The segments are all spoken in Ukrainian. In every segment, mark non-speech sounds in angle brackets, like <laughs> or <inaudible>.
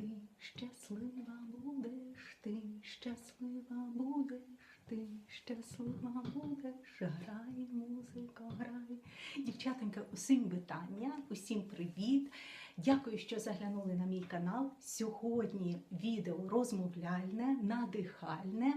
ти щаслива будеш, ти щаслива будеш, ти щаслива будеш, грай, музика, грай. Дівчатенька, усім вітання, усім привіт. Дякую, що заглянули на мій канал. Сьогодні відео розмовляльне, надихальне.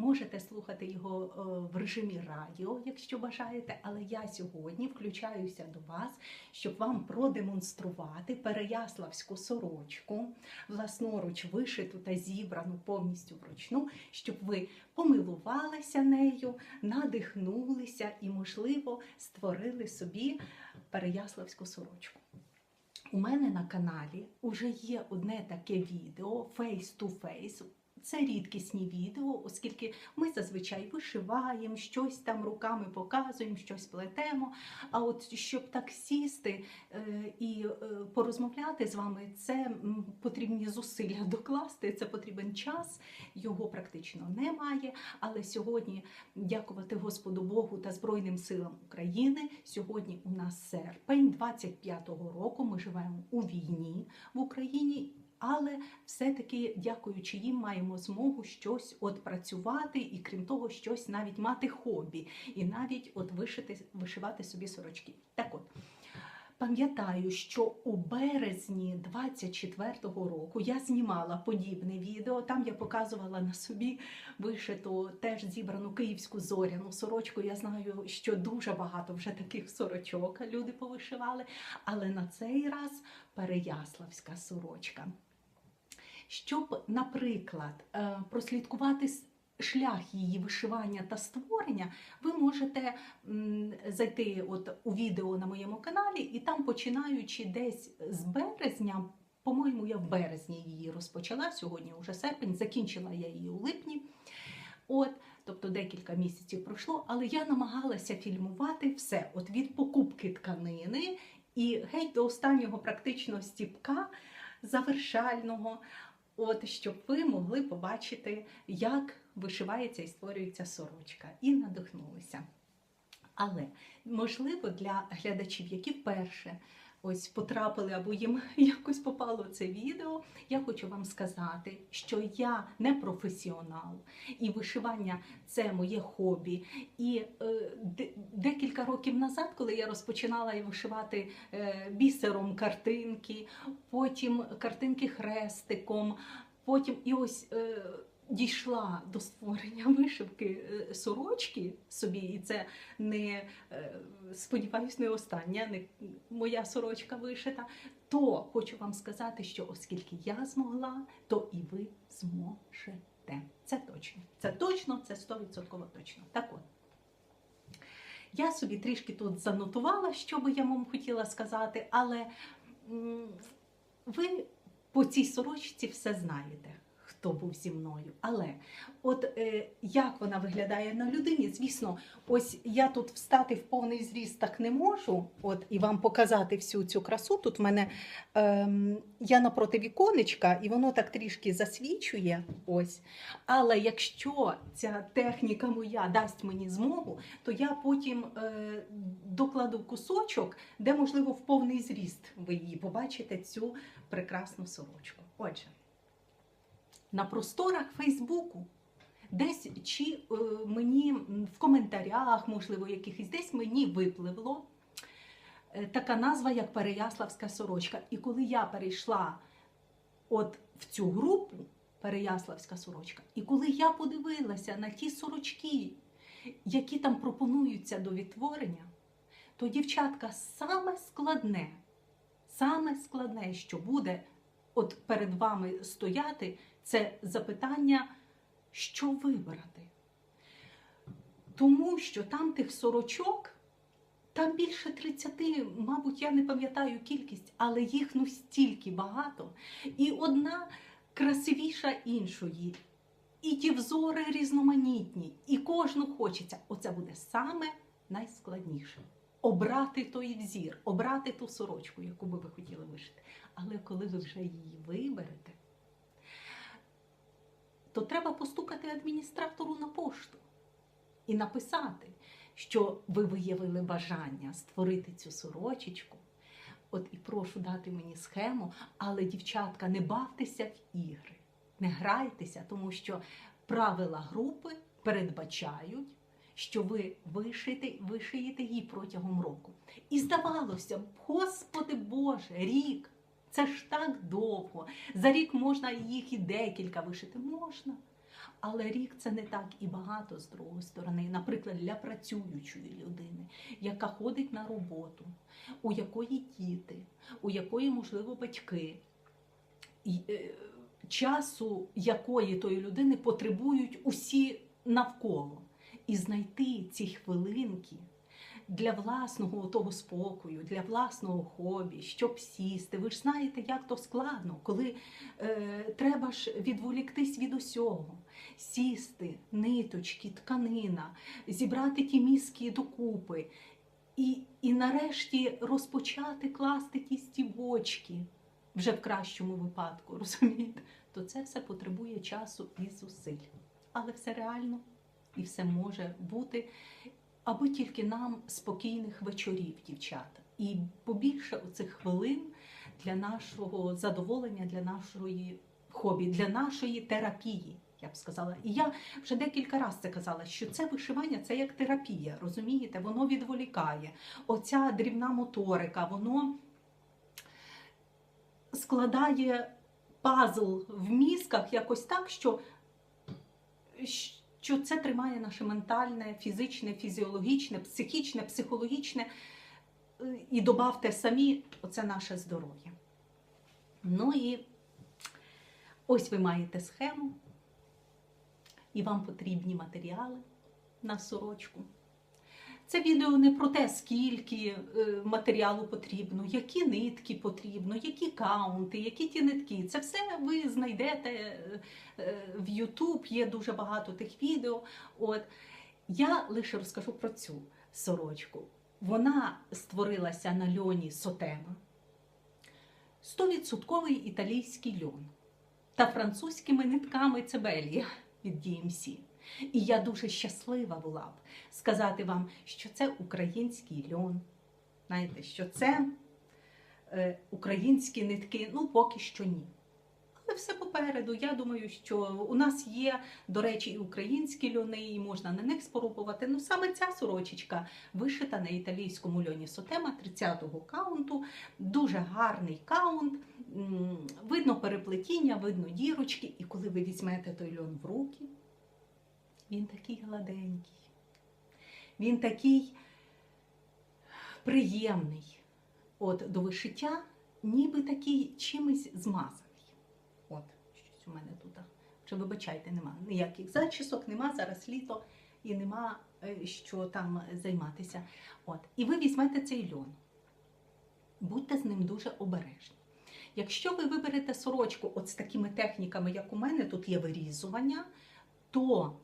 Можете слухати його е, в режимі радіо, якщо бажаєте, але я сьогодні включаюся до вас, щоб вам продемонструвати переяславську сорочку, власноруч вишиту та зібрану повністю вручну, щоб ви помилувалися нею, надихнулися і, можливо, створили собі переяславську сорочку. У мене на каналі вже є одне таке відео face to face. Це рідкісні відео, оскільки ми зазвичай вишиваємо, щось там руками показуємо, щось плетемо. А от щоб так сісти е, і е, порозмовляти з вами, це потрібні зусилля докласти, це потрібен час, його практично немає. Але сьогодні, дякувати Господу Богу та Збройним силам України, сьогодні у нас серпень 25-го року. Ми живемо у війні в Україні. Але все-таки, дякуючи їм, маємо змогу щось от працювати, і крім того, щось навіть мати хобі, і навіть от вишити, вишивати собі сорочки. Так от. Пам'ятаю, що у березні 24-го року я знімала подібне відео. Там я показувала на собі вишиту теж зібрану київську зоряну сорочку. Я знаю, що дуже багато вже таких сорочок люди повишивали, але на цей раз переяславська сорочка. Щоб, наприклад, е, прослідкувати шлях її вишивання та створення, ви можете зайти от у відео на моєму каналі, і там, починаючи десь з березня, по-моєму, я в березні її розпочала. Сьогодні вже серпень, закінчила я її у липні. От, тобто декілька місяців пройшло, але я намагалася фільмувати все от від покупки тканини і геть до останнього практично стіпка завершального. От щоб ви могли побачити, як вишивається і створюється сорочка, і надихнулися. Але можливо для глядачів, які вперше ось потрапили або їм <laughs> якось попало це відео, я хочу вам сказати, що я не професіонал, і вишивання це моє хобі. І е, декілька років назад, коли я розпочинала вишивати е, бісером картинки, потім картинки хрестиком, потім і ось. Е, Дійшла до створення вишивки е, сорочки собі, і це не е, сподіваюсь, не остання, не моя сорочка вишита. То хочу вам сказати, що оскільки я змогла, то і ви зможете. Це точно. Це точно, це 100% точно. Так от. Я собі трішки тут занотувала, що би я вам хотіла сказати, але ви по цій сорочці все знаєте, хто був зі мною. Але от е, як вона виглядає на людині, звісно, ось я тут встати в повний зріст так не можу, от і вам показати всю цю красу. Тут в мене ем, я напроти віконечка, і воно так трішки засвічує. Ось. Але якщо ця техніка моя дасть мені змогу, то я потім е, докладу кусочок, де, можливо, в повний зріст ви її побачите, цю прекрасну сорочку. Отже, на просторах Фейсбуку. Десь чи е, мені в коментарях, можливо, якихось десь мені випливло е, така назва, як Переяславська сорочка. І коли я перейшла от в цю групу Переяславська сорочка, і коли я подивилася на ті сорочки, які там пропонуються до відтворення, то дівчатка саме складне, саме складне, що буде от перед вами стояти, це запитання, що вибрати. Тому що там тих сорочок, там більше 30, мабуть, я не пам'ятаю кількість, але їх ну стільки багато. І одна красивіша іншої. І ті взори різноманітні, і кожну хочеться. Оце буде саме найскладніше. Обрати той взір, обрати ту сорочку, яку би ви хотіли вишити. Але коли ви вже її виберете, то треба постукати адміністратору на пошту і написати, що ви виявили бажання створити цю сорочечку От і прошу дати мені схему, але дівчатка, не бавтеся в ігри, не грайтеся, тому що правила групи передбачають, що ви вишиєте, вишиєте її протягом року. І здавалося б, Господи Боже, рік. Це ж так довго. За рік можна їх і декілька вишити. Можна. Але рік це не так і багато з другої сторони. Наприклад, для працюючої людини, яка ходить на роботу, у якої діти, у якої, можливо, батьки, е, часу якої тої людини потребують усі навколо. І знайти ці хвилинки для власного того спокою, для власного хобі, щоб сісти. Ви ж знаєте, як то складно, коли е, треба ж відволіктись від усього, сісти, ниточки, тканина, зібрати ті мізки докупи. І, і нарешті розпочати класти ті стібочки вже в кращому випадку, розумієте? То це все потребує часу і зусиль. Але все реально і все може бути, аби тільки нам спокійних вечорів, дівчата. І побільше оцих хвилин для нашого задоволення, для нашої хобі, для нашої терапії. Я б сказала, і я вже декілька разів це казала, що це вишивання це як терапія, розумієте? Воно відволікає. Оця дрібна моторика, воно складає пазл в мізках якось так, що, що це тримає наше ментальне, фізичне, фізіологічне, психічне, психологічне. е, І добавте самі, оце наше здоров'я. Ну і ось ви маєте схему, і вам потрібні матеріали на сорочку. Це відео не про те, скільки е, матеріалу потрібно, які нитки потрібно, які каунти, які ті нитки. Це все ви знайдете е, е, в YouTube, є дуже багато тих відео. От. Я лише розкажу про цю сорочку. Вона створилася на льоні Сотема. 100% італійський льон та французькими нитками цебелія від DMC. І я дуже щаслива була б сказати вам, що це український льон. Знаєте, що це е, українські нитки, ну поки що ні. Але все попереду. Я думаю, що у нас є, до речі, і українські льони, і можна на них спробувати. Ну саме ця сорочечка вишита на італійському льоні Сотема 30-го каунту. Дуже гарний каунт. Видно переплетіння, видно дірочки. І коли ви візьмете той льон в руки, він такий гладенький. Він такий приємний. От до вишиття, ніби такий чимось змазаний. От, щось у мене тут. Вже вибачайте, нема ніяких зачісок, нема зараз літо і нема е, що там займатися. От. І ви візьмете цей льон. Будьте з ним дуже обережні. Якщо ви виберете сорочку от з такими техніками, як у мене, тут є вирізування, то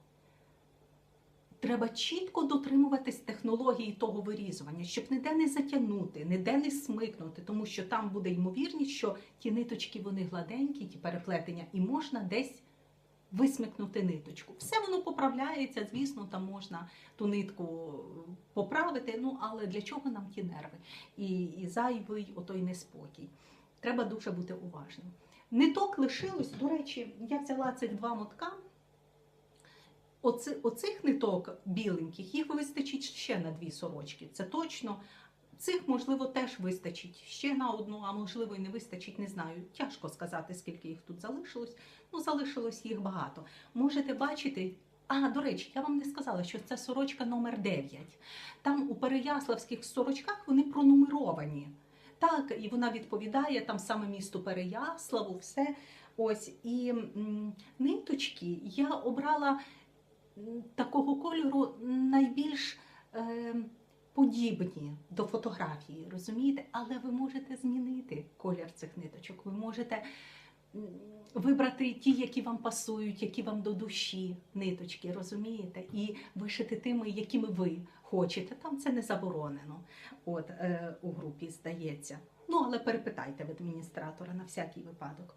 треба чітко дотримуватись технології того вирізування, щоб ніде не затягнути, ніде не смикнути, тому що там буде ймовірність, що ті ниточки вони гладенькі, ті переплетення, і можна десь висмикнути ниточку. Все воно поправляється, звісно, там можна ту нитку поправити, ну але для чого нам ті нерви? І, і зайвий отой неспокій. Треба дуже бути уважним. Ниток лишилось, до речі, я взяла цих два мотка. Оци, оцих ниток біленьких, їх вистачить ще на дві сорочки. Це точно. Цих, можливо, теж вистачить ще на одну, а можливо, і не вистачить, не знаю. Тяжко сказати, скільки їх тут залишилось. Ну, залишилось їх багато. Можете бачити. А, до речі, я вам не сказала, що це сорочка номер 9. Там у переяславських сорочках вони пронумеровані. Так, і вона відповідає там саме місту Переяславу, все. Ось і м, ниточки я обрала такого кольору найбільш е, подібні до фотографії, розумієте? Але ви можете змінити колір цих ниточок. Ви можете вибрати ті, які вам пасують, які вам до душі ниточки, розумієте? І вишити тими, якими ви хочете. Там це не заборонено. От е, у групі здається. Ну, але перепитайте в адміністратора на всякий випадок.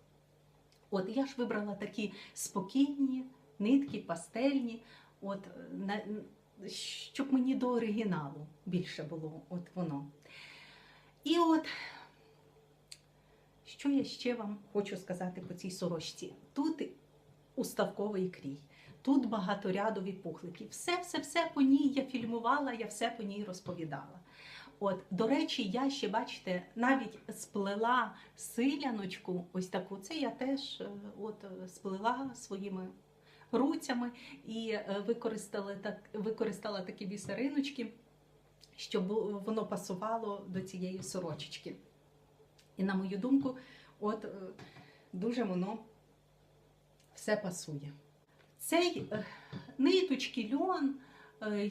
От я ж вибрала такі спокійні нитки, пастельні, от на, щоб мені до оригіналу більше було от воно. І от що я ще вам хочу сказати по цій сорочці? Тут уставковий крій, тут багаторядові пухлики. Все, все, все по ній я фільмувала, я все по ній розповідала. От, до речі, я ще, бачите, навіть сплела силяночку, ось таку. Це я теж е, от, сплела своїми руцями і е, використала, так, використала такі бісериночки, щоб воно пасувало до цієї сорочечки. І на мою думку, от е, дуже воно все пасує. Цей е, ниточки льон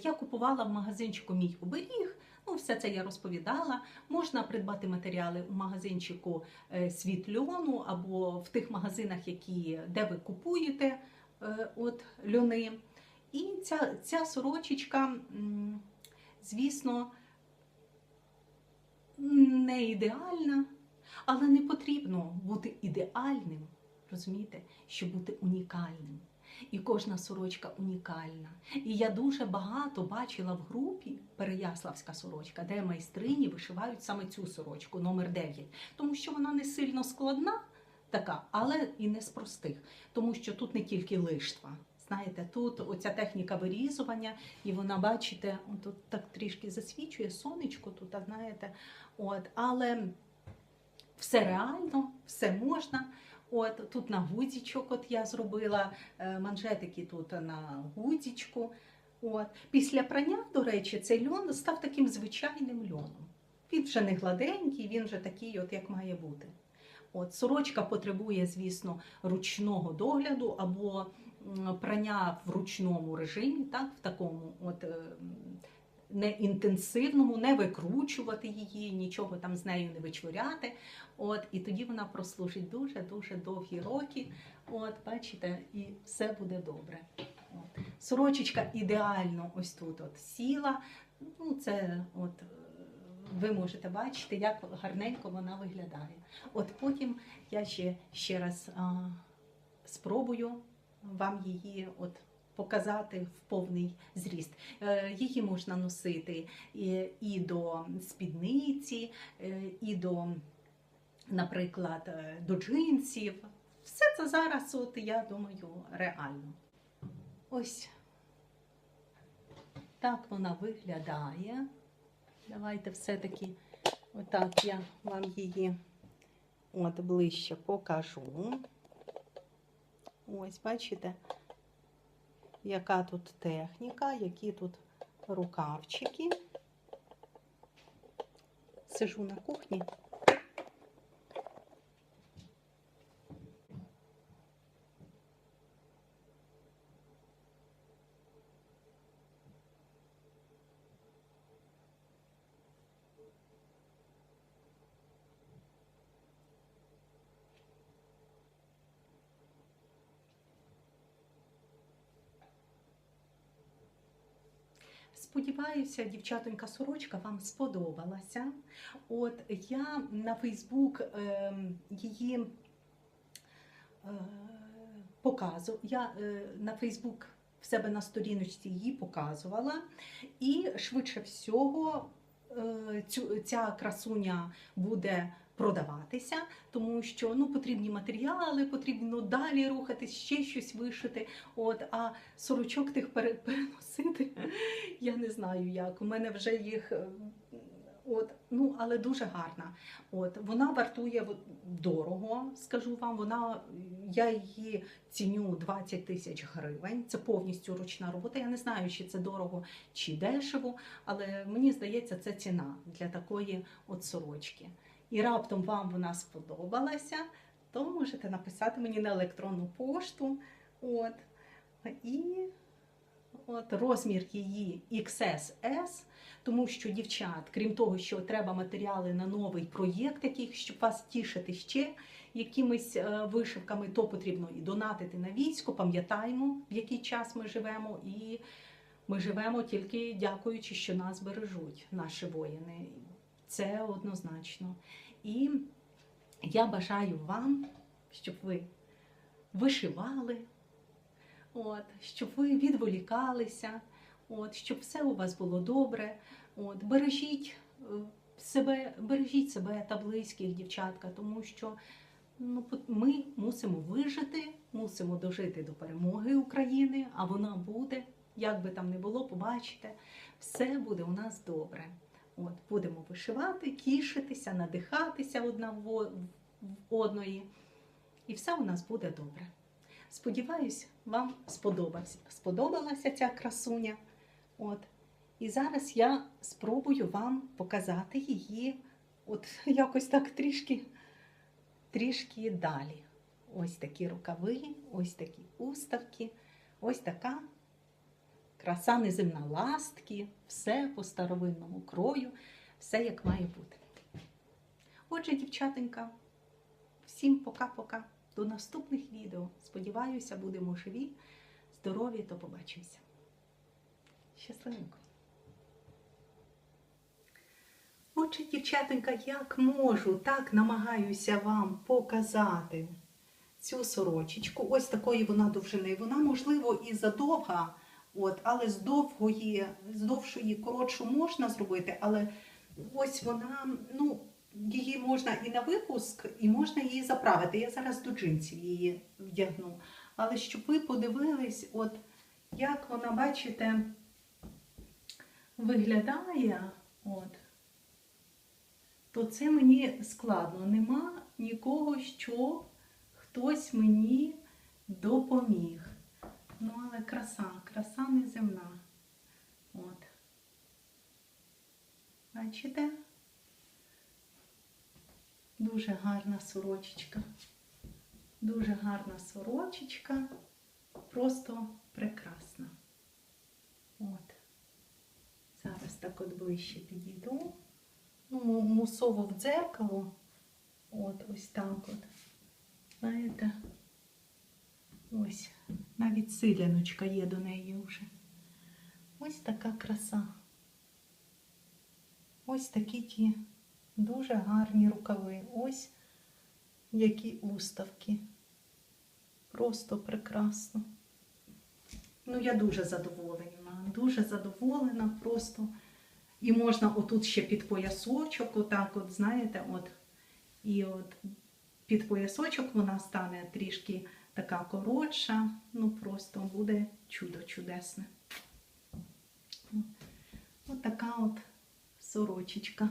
я купувала в магазинчику Мій оберіг. Ну, все це я розповідала. Можна придбати матеріали у магазинчику Світ льону або в тих магазинах, які, де ви купуєте от, льони. І ця, ця сорочечка, звісно, не ідеальна, але не потрібно бути ідеальним, розумієте, щоб бути унікальним. І кожна сорочка унікальна. І я дуже багато бачила в групі Переяславська сорочка, де майстрині вишивають саме цю сорочку, номер 9. Тому що вона не сильно складна, така, але і не з простих. Тому що тут не тільки лиштва. Знаєте, тут оця техніка вирізування, і вона, бачите, тут так трішки засвічує сонечко тут, знаєте, от, але все реально, все можна. От тут на гудзічок от я зробила е, манжетики тут на гудзічку. От. Після прання, до речі, цей льон став таким звичайним льоном. Він вже не гладенький, він вже такий, от як має бути. От, сорочка потребує, звісно, ручного догляду або прання в ручному режимі, так, в такому от, е, не інтенсивному, не викручувати її, нічого там з нею не вичворяти. От, і тоді вона прослужить дуже-дуже довгі роки. От, бачите, і все буде добре. От. Сорочечка ідеально ось тут от сіла. Ну, це от, ви можете бачити, як гарненько вона виглядає. От потім я ще, ще раз а, спробую вам її от, показати в повний зріст. Е, Її можна носити і, і до спідниці, е, і до, наприклад, е, до джинсів. Все це зараз, от, я думаю, реально. Ось так вона виглядає. Давайте все-таки отак я вам її от ближче покажу. Ось, бачите, яка тут техніка, які тут рукавчики. Сижу на кухні. Сподіваюся, дівчатонька сорочка вам сподобалася. От я на Фейсбук е, її е, показу. Я е, на Фейсбук в себе на сторіночці її показувала, і швидше всього е, цю, ця красуня буде продаватися, тому що ну, потрібні матеріали, потрібно далі рухатись, ще щось вишити. От, а сорочок тих переносити <laughs> я не знаю як. У мене вже їх. е, От, ну, але дуже гарна. От, вона вартує дорого, скажу вам. Вона, я її ціню 20 тисяч гривень. Це повністю ручна робота. Я не знаю, чи це дорого чи дешево, але мені здається, це ціна для такої от сорочки. І раптом вам вона сподобалася, то можете написати мені на електронну пошту. От, і От розмір її XSS, тому що дівчат, крім того, що треба матеріали на новий проєкт, який, щоб вас тішити ще якимись е, вишивками, то потрібно і донатити на військо. Пам'ятаємо, в який час ми живемо, і ми живемо тільки дякуючи, що нас бережуть наші воїни. Це однозначно. І я бажаю вам, щоб ви вишивали. От, щоб ви відволікалися, от, щоб все у вас було добре. От, бережіть е, себе, бережіть себе та близьких, дівчатка, тому що ну, ми мусимо вижити, мусимо дожити до перемоги України, а вона буде, як би там не було, побачите, все буде у нас добре. От, будемо вишивати, тішитися, надихатися одна в одної, і все у нас буде добре. Сподіваюсь, вам сподобався, сподобалася ця красуня. От. І зараз я спробую вам показати її от якось так трішки, трішки далі. Ось такі рукави, ось такі уставки, ось така краса неземна ластки, все по старовинному крою, все як має бути. Отже, дівчатенька, всім пока-пока. До наступних відео. Сподіваюся, будемо живі, здорові, то побачимося. Щасливенько. Отже, дівчатенька, як можу, так намагаюся вам показати цю сорочечку. Ось такої вона довжини. Вона, можливо, і задовга, от, але з довгої, з довшої коротшу можна зробити, але ось вона, ну, її можна і на випуск, і можна її заправити. Я зараз до джинсів її вдягну. Але щоб ви подивились, от як вона, бачите, виглядає, от, то це мені складно. Нема нікого, що хтось мені допоміг. Ну, але краса, краса неземна. От. Бачите? Дуже гарна сорочечка. Дуже гарна сорочечка. Просто прекрасна. От. Зараз так от ближче підійду. Ну, мусово в дзеркало. От, ось так от. Знаєте? Ось. Навіть силяночка є до неї вже. Ось така краса. Ось такі ті дуже гарні рукави. Ось які уставки. Просто прекрасно. Ну, я дуже задоволена, дуже задоволена просто. І можна отут ще під поясочок, отак, от, знаєте, от. І от під поясочок вона стане трішки така коротша. Ну, просто буде чудо чудесне. От така от сорочечка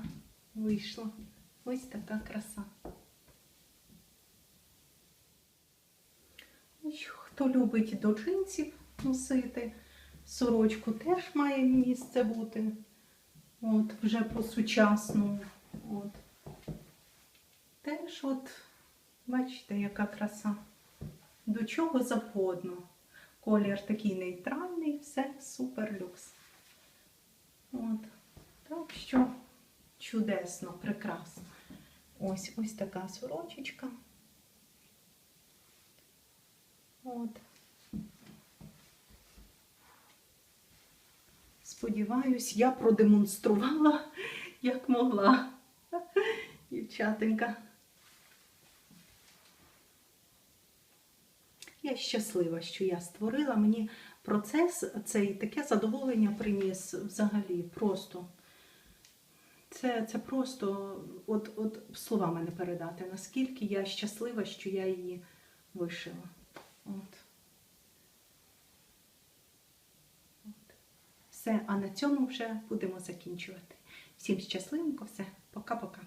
вийшла. Ось така краса. Хто любить до джинсів носити, сорочку теж має місце бути. От, вже по-сучасному. От. Теж от, бачите, яка краса. До чого завгодно. Колір такий нейтральний, все супер люкс. От. Так що чудесно, прекрасно. Ось ось така сорочечка. От. Сподіваюсь, я продемонструвала, як могла. Дівчатенька. Я щаслива, що я створила. Мені процес цей таке задоволення приніс взагалі просто. Це, це просто от, от словами не передати, наскільки я щаслива, що я її вишила. От. От. Все, а на цьому вже будемо закінчувати. Всім щасливенько, все, пока-пока.